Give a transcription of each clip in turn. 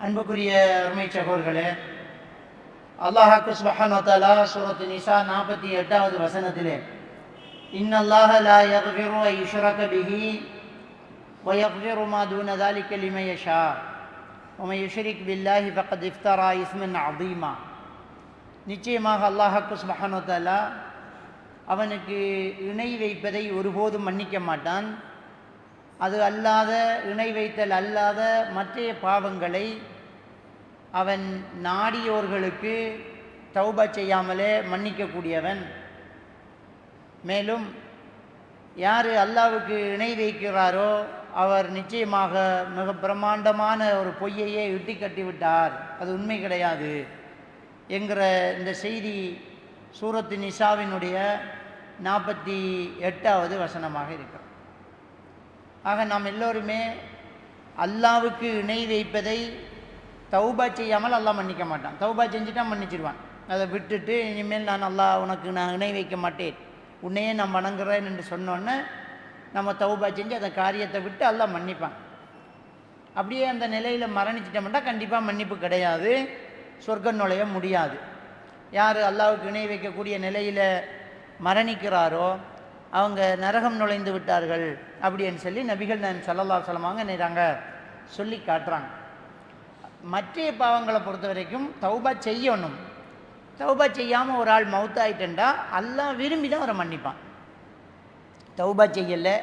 அன்புக்குரிய அருமை சகோர்களே அல்லாஹாக்கு சுபஹானு தஆலா சூரத்து நிசா நாற்பத்தி எட்டாவது வசனத்திலே இன்னல்லாஹ லா யக்ஃபிரு அன் யுஷ்ரக பிஹி வ யக்ஃபிரு மா தூன ذلك لمن يشاء ومن يشرك بالله فقد افترى اثما عظيما நிச்சயமாக அல்லாஹாக்கு சுபஹானு தஆலா அவனுக்கு இணை வைப்பதை ஒருபோதும் மன்னிக்க மாட்டான் அது அல்லாத இணை வைத்தல் அல்லாத மற்ற பாவங்களை அவன் நாடியோர்களுக்கு தௌபா செய்யாமலே மன்னிக்கக்கூடியவன். மேலும் யார் அல்லாவுக்கு இணை வைக்கிறாரோ அவர் நிச்சயமாக மிக பிரம்மாண்டமான ஒரு பொய்யையே இட்டி கட்டிவிட்டார். அது உண்மை கிடையாது. என்கிற இந்த செய்தி சூரத்து நிஷாவினுடைய நாற்பத்தி எட்டாவது வசனமாக இருக்கிறது. ஆக நாம் எல்லோருமே அல்லாவுக்கு இணை வைப்பதை தௌபா செய்யாமல் அல்லா மன்னிக்க மாட்டான். தௌபா செஞ்சுட்டா மன்னிச்சிடுவான் அதை விட்டுட்டு இனிமேல் நான் அல்லா உனக்கு நான் இணை வைக்க மாட்டேன். உன்னையே நான் வணங்குறேன் என்று சொன்னோன்னே நம்ம தௌபா செஞ்சு அந்த காரியத்தை விட்டு அல்லா மன்னிப்பான். அப்படியே அந்த நிலையில் மரணிச்சிட்டோம்னா கண்டிப்பாக மன்னிப்பு கிடையாது. சொர்க்கம் நுழைய முடியாது. யார் அல்லாவுக்கு இணை வைக்கக்கூடிய நிலையில் மரணிக்கிறாரோ அவங்க நரகம் நுழைந்து விட்டார்கள் அப்படின்னு சொல்லி நபிகள் நான் சல்லல்லா சொல்லமாங்க நேராங்க சொல்லி காட்டுறாங்க. மற்ற பாவங்களை பொறுத்த வரைக்கும் தௌபா செய்யணும். தௌபா செய்யாமல் ஒரு ஆள் மவுத்தாயிட்டா எல்லாம் விரும்பி தான் அவரை மன்னிப்பான். தௌபா செய்யலை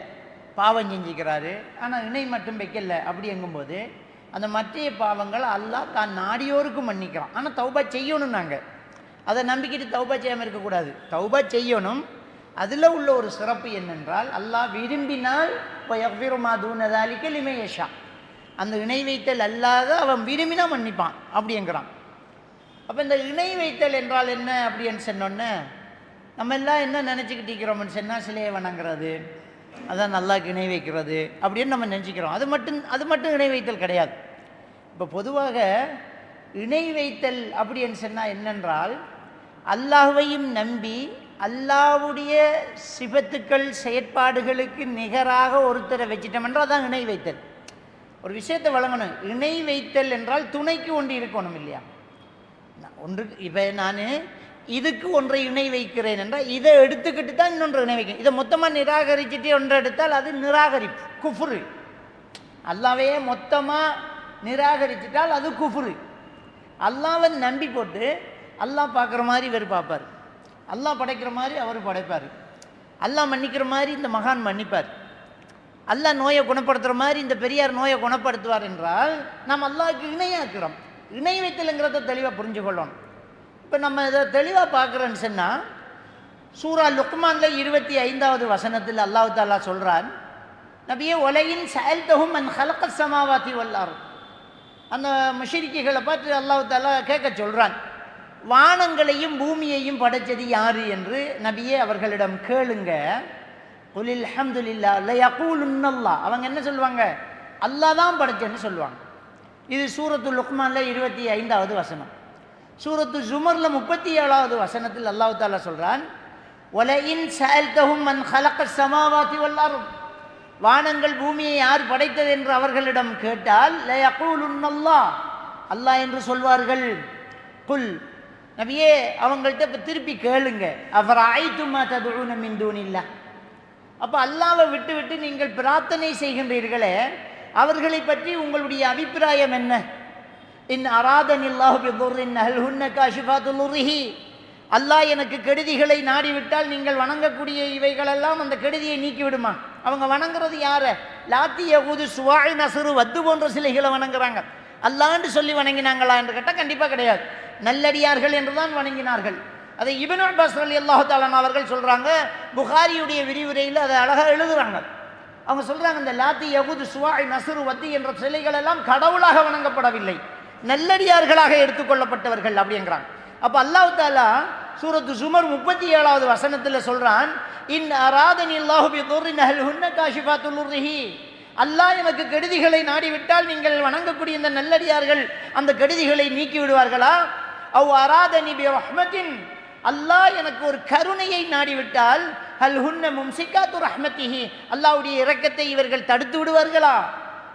பாவம் செஞ்சுக்கிறாரு ஆனால் இணை மட்டும் வைக்கல அப்படி எங்கும்போது அந்த மற்ற பாவங்கள் அல்லாஹ் தான் நாடியோருக்கும் மன்னிக்கிறான். ஆனால் தௌபா செய்யணும் நாங்கள் அதை நம்பிக்கிட்டு தௌபா செய்யாமல் இருக்கக்கூடாது. தௌபா செய்யணும் அதில் உள்ள ஒரு சிறப்பு என்னென்றால் அல்லாஹ் விரும்பினால் இப்போ தூனதாலிக்க லிமேஷா அந்த இணை வைத்தல் அல்லாத அவன் விரும்பினா மன்னிப்பான் அப்படிங்கிறான் அப்போ இந்த இணை வைத்தல் என்றால் என்ன அப்படின்னு சொன்னோன்னே நம்ம எல்லாம் என்ன நினச்சிக்கிட்டு இருக்கிறோம்னு சொன்னால் சிலையை வணங்குறது? அதான் நல்லா இணை வைக்கிறது அப்படின்னு நம்ம நினச்சிக்கிறோம். அது மட்டும் அது மட்டும் இணை வைத்தல் கிடையாது. இப்போ பொதுவாக இணை வைத்தல் அப்படின்னு சொன்னால் என்னென்றால் அல்லாஹ்வையும் நம்பி அல்லாவுடைய சிபத்துக்கள் செயற்பாடுகளுக்கு நிகராக ஒருத்தரை வச்சிட்டோம்ன்றால் அதான் இணை வைத்தல். ஒரு விஷயத்தை வழங்கணும். இணை வைத்தல் என்றால் துணைக்கு ஒன்று இருக்கணும் இல்லையா? ஒன்று இப்போ நான் இதுக்கு ஒன்றை இணை வைக்கிறேன் என்றால் இதை எடுத்துக்கிட்டு தான் இன்னொன்று இணை வைக்கணும். இதை மொத்தமாக நிராகரிச்சுட்டு ஒன்றை எடுத்தால் அது நிராகரிப்பு குஃபுரு. அல்லாவே மொத்தமாக நிராகரிச்சிட்டால் அது குஃபுரு. அல்லாவை நம்பி போட்டு அல்லா பார்க்குற மாதிரி இவர் பார்ப்பார். அல்லாஹ் படைக்கிற மாதிரி அவர் படைப்பார். அல்லாஹ் மன்னிக்கிற மாதிரி இந்த மகான் மன்னிப்பார். அல்லாஹ் நோயை குணப்படுத்துகிற மாதிரி இந்த பெரியார் நோயை குணப்படுத்துவார் என்றால் நாம் அல்லாவுக்கு இணையாக்குறோம் இணை வைத்தலுங்கிறத தெளிவாக புரிஞ்சு கொள்ளணும் இப்போ நம்ம இதை தெளிவாக பார்க்குறோன்னு சொன்னால் சூரா லுக்மானில் இருபத்தி ஐந்தாவது வசனத்தில் அல்லாஹ் தாலா சொல்கிறான் நபியே உலகின் செயல் செயல்தகும் அன் ஹலக்க சமாவாத்தி வல்லாரும் அந்த முஷிரிக்கைகளை பார்த்து அல்லாஹு தாலா கேட்க சொல்கிறான் வானங்களையும் பூமியையும் படைச்சது யாரு என்று நபியே அவர்களிடம் கேளுங்க. குலில் அஹமதுல்லா லயகூலுன்னல்லா அவங்க என்ன சொல்லுவாங்க? அல்லாஹ் தான் படைச்சேன்னு சொல்லுவாங்க. இது சூரத்து லுக்மானில் இருபத்தி ஐந்தாவது வசனம். சூரத்து ஜுமரில் முப்பத்தி ஏழாவது வசனத்தில் அல்லாஹ் தாலா சொல்கிறான் ஒலையின் செயல்தகும் மன் ஹலக்க சமாவாத்தி வல்லாரும் வானங்கள் பூமியை யார் படைத்தது என்று அவர்களிடம் கேட்டால் லயகூலுன்னல்லா அல்லாஹ் என்று சொல்வார்கள். குல் நபியே அவங்கள்ட்ட இப்போ திருப்பி கேளுங்க. அவர் ஆய்த்துமா ததுன மிந்தூனில்லா அப்போ அல்லாவை விட்டு விட்டு நீங்கள் பிரார்த்தனை செய்கின்றீர்களே அவர்களை பற்றி உங்களுடைய அபிப்பிராயம் என்ன? இன் அராதன் அராதனில்லாஹி அல்லாஹ் எனக்கு கெடுதிகளை நாடிவிட்டால் நீங்கள் வணங்கக்கூடிய இவைகளெல்லாம் அந்த கெடுதியை நீக்கிவிடுமா? அவங்க வணங்குறது யார? லாத்தி யகுது சுவாய் நசுறு வத்து போன்ற சிலைகளை வணங்குறாங்க. அல்லாண்டு சொல்லி வணங்கினாங்களா என்று கேட்டால் கண்டிப்பாக கிடையாது. நல்லடியார்கள் என்றுதான் வணங்கினார்கள். அதை இபின் அப்பாஸ் அலி அல்லாஹாலான் அவர்கள் சொல்கிறாங்க புகாரியுடைய விரிவுரையில் அதை அழகாக எழுதுகிறாங்க அவங்க சொல்கிறாங்க இந்த லாத்தி யகுது சுவாய் நசுரு வத்தி என்ற சிலைகள் எல்லாம் கடவுளாக வணங்கப்படவில்லை. நல்லடியார்களாக எடுத்துக்கொள்ளப்பட்டவர்கள் அப்படிங்கிறாங்க. அப்போ அல்லாஹ் தாலா சூரத்து சுமர் முப்பத்தி ஏழாவது வசனத்தில் சொல்கிறான் இன் இல்லாஹுபி அல்லாஹுபி துர்ரின் ஹுன்ன காஷிஃபாத்துல்லுர்ரிஹி அல்லாஹ் எனக்கு கெடுதிகளை நாடிவிட்டால் நீங்கள் வணங்கக்கூடிய இந்த நல்லடியார்கள் அந்த கெடுதிகளை நீக்கி விடுவார்களா அவ் அராதனி பி ரஹ்மத்தின் அல்லாஹ் எனக்கு ஒரு கருணையை நாடிவிட்டால் ஹல் ஹுன்ன மும்சிகாத்து ரஹ்மத்திஹி அல்லாவுடைய இரக்கத்தை இவர்கள் தடுத்து விடுவார்களா?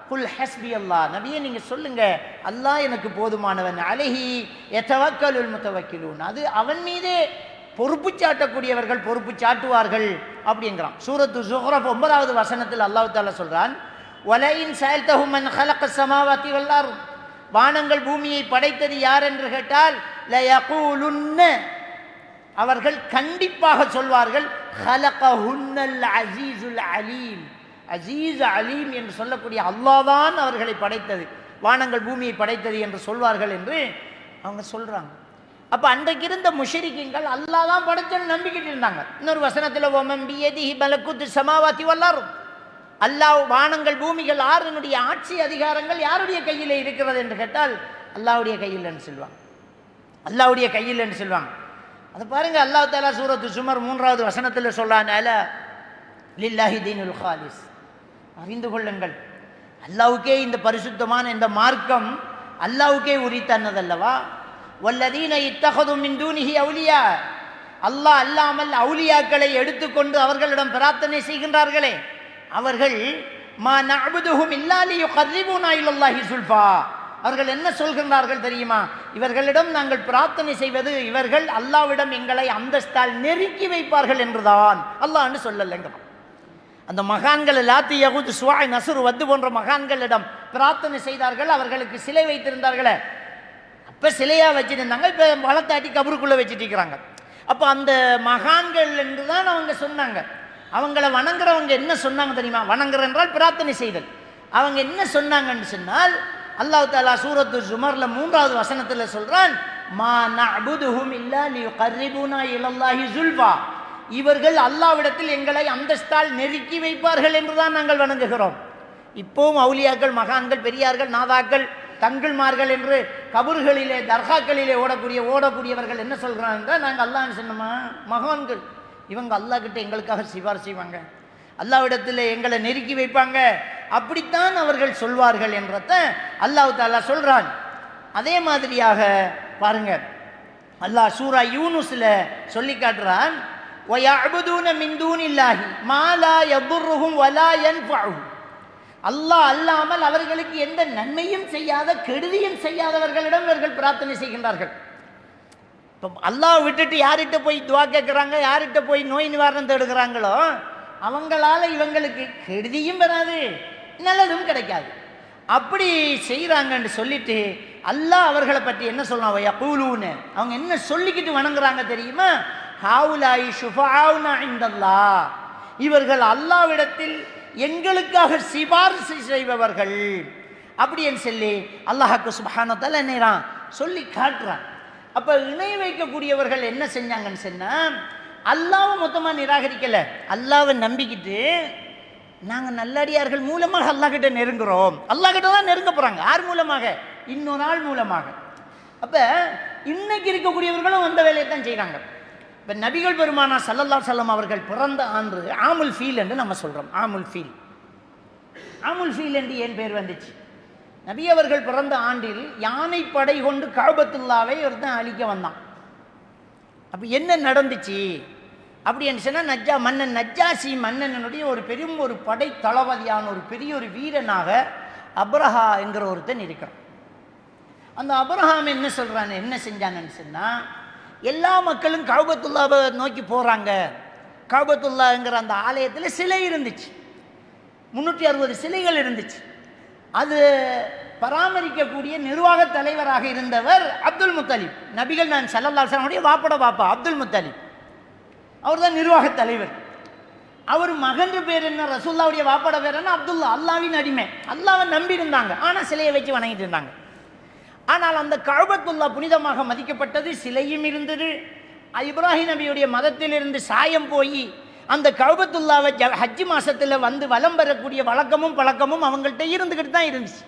குல் ஹஸ்பி அல்லாஹ் நபியை நீங்கள் சொல்லுங்க அல்லாஹ் எனக்கு போதுமானவன் அலஹி எத்தவக்கலுல் முத்தவக்கிலூன் அது அவன் மீதே பொறுப்பு சாட்டக்கூடியவர்கள் பொறுப்பு சாட்டுவார்கள் அப்படிங்கிறான். சூரத்து ஜுஹ்ரப் ஒன்பதாவது வசனத்தில் அல்லாஹ் தாலா சொல்கிறான் ஒலையின் செயல்தகும் மன் ஹலக்க சமாவாத்தி வல்லாரும் வானங்கள் பூமியை படைத்தது யார் என்று கேட்டால் அவர்கள் கண்டிப்பாக சொல்வார்கள் அசீசுல் அலீம். அசீஸ் அலீம் என்று சொல்லக்கூடிய அல்லாதான் அவர்களை படைத்தது வானங்கள் பூமியை படைத்தது என்று சொல்வார்கள் என்று அவங்க சொல்கிறாங்க அப்போ அன்றைக்கு இருந்த முஷரிக்கிங்கள் அல்லாஹ் தான் படைச்சன்னு நம்பிக்கிட்டு இருந்தாங்க. இன்னொரு வசனத்தில் ஓமம் பியதிஹி மலக்குத்து சமாவாத்தி வல்லாரும் அல்லாஹ் வானங்கள் பூமிகள் ஆறுனுடைய ஆட்சி அதிகாரங்கள் யாருடைய கையில் இருக்கிறது என்று கேட்டால் அல்லாவுடைய கையில் என்று சொல்லுவாங்க அல்லாவுடைய கையில் என்று சொல்லுவாங்க அதை பாருங்க அல்லாஹ் தாலா சூரத்து சுமர் மூன்றாவது வசனத்தில் சொல்லானால லில்லாஹி தீனுல் ஹாலிஸ் அறிந்து கொள்ளுங்கள். அல்லாவுக்கே இந்த பரிசுத்தமான இந்த மார்க்கம் அல்லாவுக்கே உரித்தன்னதல்லவா வல்லதீன இத்தகதும் மின் அவுலியா. அல்லாஹ் அல்லாமல் அவுலியாக்களை எடுத்துக்கொண்டு அவர்களிடம் பிரார்த்தனை செய்கின்றார்களே. அவர்கள் மா நஅபுதுஹும் இல்லா லியுகர்ரிபூனா இலல்லாஹி சுல்ஃபா. அவர்கள் என்ன சொல்கின்றார்கள் தெரியுமா? இவர்களிடம் நாங்கள் பிரார்த்தனை செய்வது இவர்கள் அல்லாவிடம் எங்களை அந்தஸ்தால் நெருக்கி வைப்பார்கள் என்றுதான். அல்லான்னு சொல்லலைங்கிறான் அந்த மகான்கள் எல்லாத்தையும் யகுது சுவாய் நசுர் வந்து போன்ற மகான்களிடம் பிரார்த்தனை செய்தார்கள் அவர்களுக்கு சிலை வைத்திருந்தார்களே. அப்போ சிலையாக வச்சுருந்தாங்க இப்போ வளர்த்தாட்டி கபருக்குள்ளே வச்சுட்டு இருக்கிறாங்க. அப்போ அந்த மகான்கள் என்று தான் அவங்க சொன்னாங்க. அவங்கள வணங்குறவங்க என்ன சொன்னாங்க தெரியுமா? வணங்குற என்றால் பிரார்த்தனை செய்தல். அவங்க என்ன சொன்னாங்கன்னு சொன்னால் அல்லாஹ் தாலா சூரத்து ஜுமரில் மூன்றாவது வசனத்தில் சொல்றான் மா நஅபுதுஹும் இல்லா லியுகர்ரிபூனா இலல்லாஹி ஜுல்ஃபா இவர்கள் அல்லாவிடத்தில் எங்களை அந்தஸ்தால் நெருக்கி வைப்பார்கள் என்றுதான் நாங்கள் வணங்குகிறோம். இப்போவும் அவுலியாக்கள் மகான்கள் பெரியார்கள் நாதாக்கள் தங்கள்மார்கள் என்று கபூர்களிலே தர்காக்களிலே ஓடக்கூடிய ஓடக்கூடியவர்கள் என்ன சொல்கிறாங்க என்றால் நாங்கள் அல்லாஹ்னு சொன்னோமா? மகான்கள். இவங்க அல்லாக்கிட்ட எங்களுக்காக சிபார் செய்வாங்க. அல்லாவிடத்தில் எங்களை நெருக்கி வைப்பாங்க. அப்படித்தான் அவர்கள் சொல்வார்கள் என்றத அல்லாஹு தாலா சொல்கிறான் அதே மாதிரியாக பாருங்க. அல்லாஹ் சூரா யூனுஸில் சொல்லி காட்டுறான். அல்லாஹ் அல்லாமல் அவர்களுக்கு எந்த நன்மையும் செய்யாத கெடுதியும் செய்யாதவர்களிடம் இவர்கள் பிரார்த்தனை செய்கின்றார்கள். இப்போ அல்லாஹ் விட்டுட்டு யார்கிட்ட போய் துவா கேட்குறாங்க யார்கிட்ட போய் நோய் நிவாரணம் தேடுகிறாங்களோ அவங்களால இவங்களுக்கு கெடுதியும் வராது நல்லதும் கிடைக்காது. அப்படி செய்கிறாங்கன்னு சொல்லிட்டு அல்லாஹ் அவர்களை பற்றி என்ன சொல்றான்? யகூலூன்னு அவங்க என்ன சொல்லிக்கிட்டு வணங்குறாங்க தெரியுமா? ஹாவுலாய் ஷுஃபாவுனா இந்தல்லா இவர்கள் அல்லாவிடத்தில் எங்களுக்காக சிபாரிசு செய்பவர்கள். அப்படின்னு சொல்லி அல்லாஹாக்கு சுபஹானத்தால் என்னான் சொல்லி காட்டுறான். அப்போ இணை வைக்கக்கூடியவர்கள் என்ன செஞ்சாங்கன்னு சொன்னால் அல்லாவை மொத்தமாக நிராகரிக்கலை. அல்லாவை நம்பிக்கிட்டு நாங்கள் நல்லடியார்கள் மூலமாக அல்லாஹ் கிட்ட நெருங்குறோம். அல்லாஹ் தான் நெருங்க போகிறாங்க யார் மூலமாக? இன்னொரு ஆள் மூலமாக. அப்போ இன்னைக்கு இருக்கக்கூடியவர்களும் அந்த வேலையை தான் செய்கிறாங்க இப்போ நபிகள் பெருமானா சல்லல்லா சல்லம் அவர்கள் பிறந்த ஆண்டு ஆமுல் ஃபீல் என்று நம்ம சொல்கிறோம் ஆமுல் ஃபீல். ஆமுல் ஃபீல் என்று ஏன் பேர் வந்துச்சு? நபி அவர்கள் பிறந்த ஆண்டில் யானை படை கொண்டு காபத்துல்லாவை ஒருத்தன் அழிக்க வந்தான். அப்போ என்ன நடந்துச்சு? அப்படின்னு சொன்னால் நஜ்ஜா மன்னன் நஜ்ஜாசி மன்னனுடைய ஒரு பெரும் ஒரு படை தளபதியான ஒரு பெரிய ஒரு வீரனாக அப்ரஹா என்கிற ஒருத்தன் இருக்கிறான். அந்த அப்ரஹாம் என்ன சொல்கிறான் என்ன செஞ்சான்னு சொன்னால் எல்லா மக்களும் காபத்துல்லாவை நோக்கி போகிறாங்க காபத்துல்லாங்கிற அந்த ஆலயத்தில் சிலை இருந்துச்சு. முந்நூற்றி அறுபது சிலைகள் இருந்துச்சு. அது பராமரிக்கக்கூடிய நிர்வாக தலைவராக இருந்தவர் அப்துல் முத்தலிப். நபிகள் நான் சல்லல்லாசனுடைய வாப்பட பாப்பா அப்துல் முத்தலிப். அவர் தான் நிர்வாக தலைவர். அவர் மகன்று பேர் என்ன ரசூல்லாவுடைய வாப்பட பேர் என்ன அப்துல்லா அல்லாவின் அடிமை. அல்லாவை நம்பி இருந்தாங்க. ஆனால் சிலையை வச்சு வணங்கிட்டு இருந்தாங்க. ஆனால் அந்த கழுபத்துல்லா புனிதமாக மதிக்கப்பட்டது சிலையும் இருந்தது. இப்ராஹிம் நபியுடைய மதத்திலிருந்து சாயம் போய் அந்த கழுபத்துல்லாவை ஹஜ்ஜி மாசத்துல வந்து வலம் பெறக்கூடிய வழக்கமும் பழக்கமும் அவங்கள்ட்ட இருந்துக்கிட்டு தான் இருந்துச்சு.